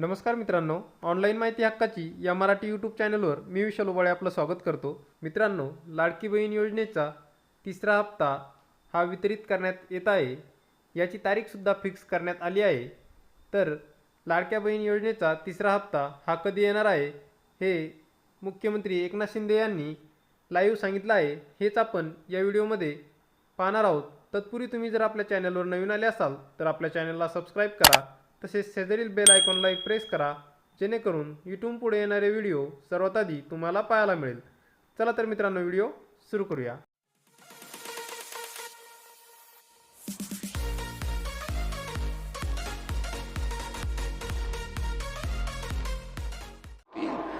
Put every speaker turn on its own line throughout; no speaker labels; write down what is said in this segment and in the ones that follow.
नमस्कार मित्रांनो ऑनलाईन माहिती हक्काची या मराठी यूट्यूब चॅनलवर मी विशाल उबाळे आपलं स्वागत करतो. मित्रांनो लाडकी बहीण योजनेचा तिसरा हप्ता हा वितरित करण्यात येत आहे. याची तारीखसुद्धा फिक्स करण्यात आली आहे. तर लाडक्या बहीण योजनेचा तिसरा हप्ता हा कधी येणार आहे? हे मुख्यमंत्री एकनाथ शिंदे यांनी लाईव्ह सांगितलं आहे. हेच आपण या व्हिडिओमध्ये पाहणार आहोत. तत्पूर्वी तुम्ही जर आपल्या चॅनलवर नवीन आले असाल तर आपल्या चॅनलला सबस्क्राईब करा. तसेच शेजारील बेल आयकॉनला एक प्रेस करा जेणेकरून यूट्यूब पुढे येणारे व्हिडिओ सर्वात आधी तुम्हाला पाहायला मिळेल. चला तर मित्रांनो व्हिडिओ सुरू करूया.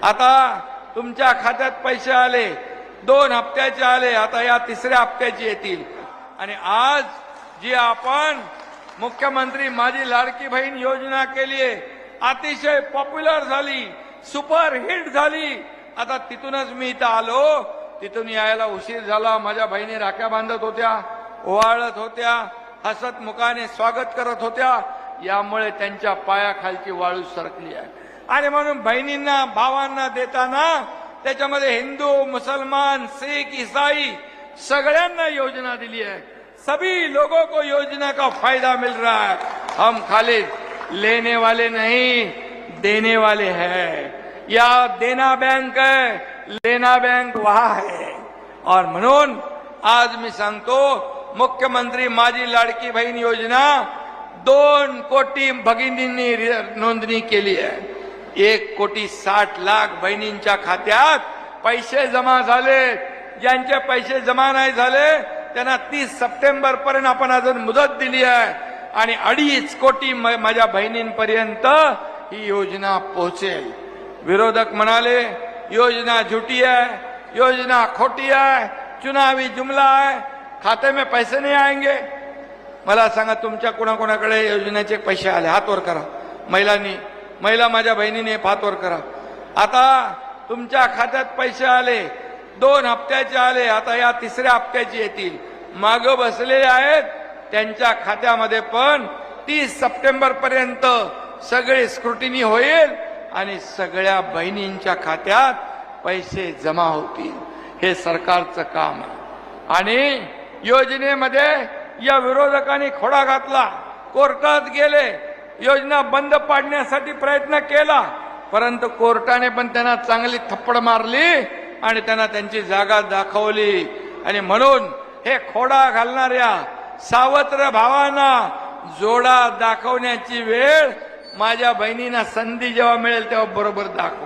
आता तुमच्या खात्यात पैसे आले दोन हप्त्याचे आले आता या तिसऱ्या हप्त्याचे येतील. आणि आज जी आपण मुख्यमंत्री माझी लाडकी बहीण योजना केली आहे अतिशय पॉप्युलर झाली सुपर हिट झाली. आता तिथूनच मी इथं आलो. तिथून यायला उशीर झाला. माझ्या बहिणी राख्या बांधत होत्या ओवाळत होत्या हसत मुखाने स्वागत करत होत्या. यामुळे त्यांच्या पायाखालची वाळू सरकली आहे. आणि म्हणून बहिणींना भावांना देताना त्याच्यामध्ये हिंदू मुसलमान शीख इसाई सगळ्यांना योजना दिली आहे. सभी लोगों को योजना का फ़ायदा मिल रहा है। हम खाली लेने वाले नहीं, देने वाले हैं। या देना बैंक है, लेना बैंक वहा है। और म्हणून आज मी सांगतो मुख्यमंत्री माझी लाडकी बहीण योजना दोन कोटी भगिनींनी रि- नोंदणी केली आहे एक कोटी साठ लाख बहिणींच्या खात्यात पैसे जमा ज्यांचे पैसे जमा नाही त्यांना तीस सप्टेंबर पर्यंत आपण अजून मुदत दिली आहे. आणि अडीच कोटी म- माझ्या बहिणींपर्यंत ही योजना पोहोचेल. विरोधक म्हणाले योजना झुटी आहे योजना खोटी आहे चुनावी जुमला आहे खाते में पैसे नाही आएंगे. मला सांगा तुमच्या कोणाकोणाकडे योजनेचे पैसे आले? हातवर करा. महिलांनी महिला माझ्या बहिणीने हातवर करा. आता तुमच्या खात्यात पैसे आले. दोन हप्त्याचे आले आता या तिसऱ्या हप्त्याची येतील. माग बसलेले आहेत त्यांच्या खात्यामध्ये पण तीस सप्टेंबर पर्यंत सगळे स्क्रुटिनी होईल आणि सगळ्या बहिणींच्या खात्यात पैसे जमा होतील. हे सरकारचं काम आहे. आणि योजनेमध्ये या विरोधकांनी खोडा घातला. कोर्टात गेले. योजना बंद पाडण्यासाठी प्रयत्न केला. परंतु कोर्टाने पण त्यांना चांगली थप्पड मारली. आणि त्यांना त्यांची जागा दाखवली. आणि म्हणून हे खोडा घालणाऱ्या सावत्र भावांना जोडा दाखवण्याची वेळ माझ्या बहिणींना संधी जेव्हा मिळेल तेव्हा बरोबर दाखव.